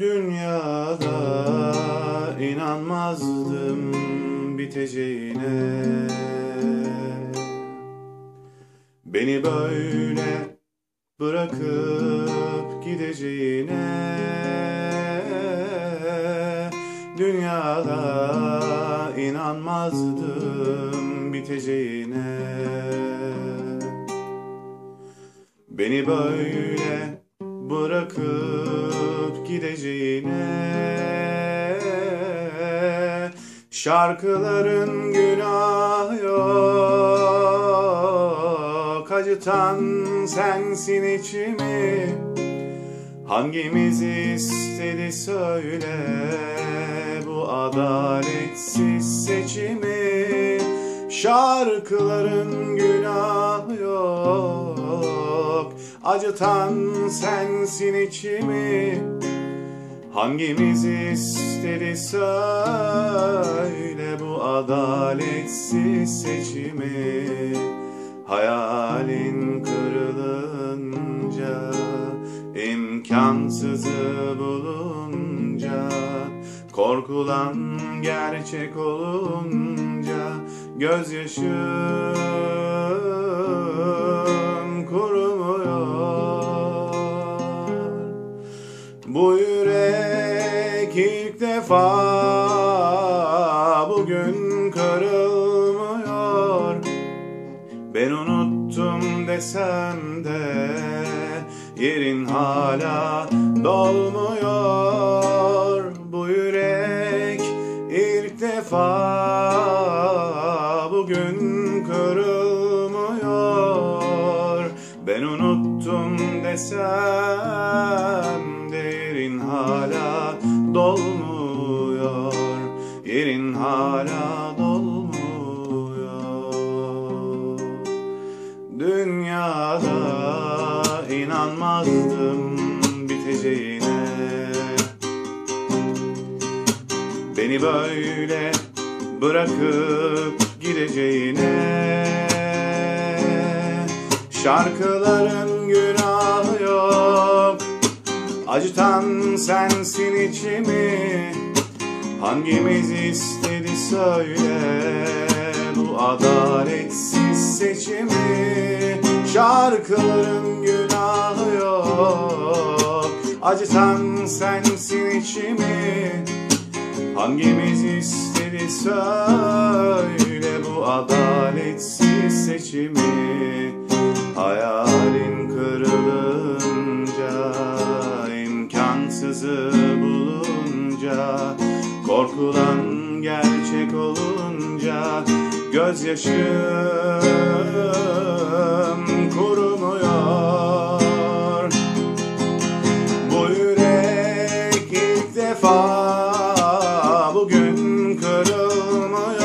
Dünyada inanmazdım biteceğine. Beni böyle bırakıp gideceğine. Dünyada inanmazdım biteceğine. Beni böyle bırakıp gideceğine. Şarkıların günah yok. Acıtan sensin içimi. Hangimiz istedi söyle. Bu adaletsiz seçimi Şarkıların günah yok. Acıtan sensin içimi. Hangimiz istedi söyle bu adaletsiz seçimi. Hayalin kırılınca imkansızı bulunca Korkulan gerçek olunca Gözyaşım kurumuyor. Bu yürek ilk defa bugün kırılmıyor. Ben unuttum desem de yerin hala dolmuyor. Bu yürek ilk defa unuttum desem de yerin hala dolmuyor. Yerin hala dolmuyor. Dünyada inanmazdım biteceğine. Beni böyle bırakıp gideceğine Şarkıların günahı yok. Acıtan sensin içimi. Hangimiz istedi söyle. Bu adaletsiz seçimi. Şarkıların günahı yok. Acıtan sensin içimi. Hangimiz istedi söyle. Bu adaletsiz seçimi Hayalin kırılınca imkansızı bulunca Korkulan gerçek olunca Gözyaşım kurumuyor. Bu yürek ilk defa bugün kırılmıyor.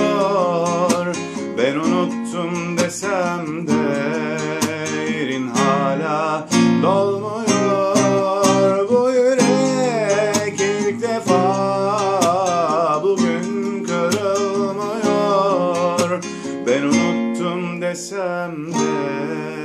Ben unuttum desem de dolmuyor Bu yürek ilk defa bugün kırılmıyor. Ben unuttum desem de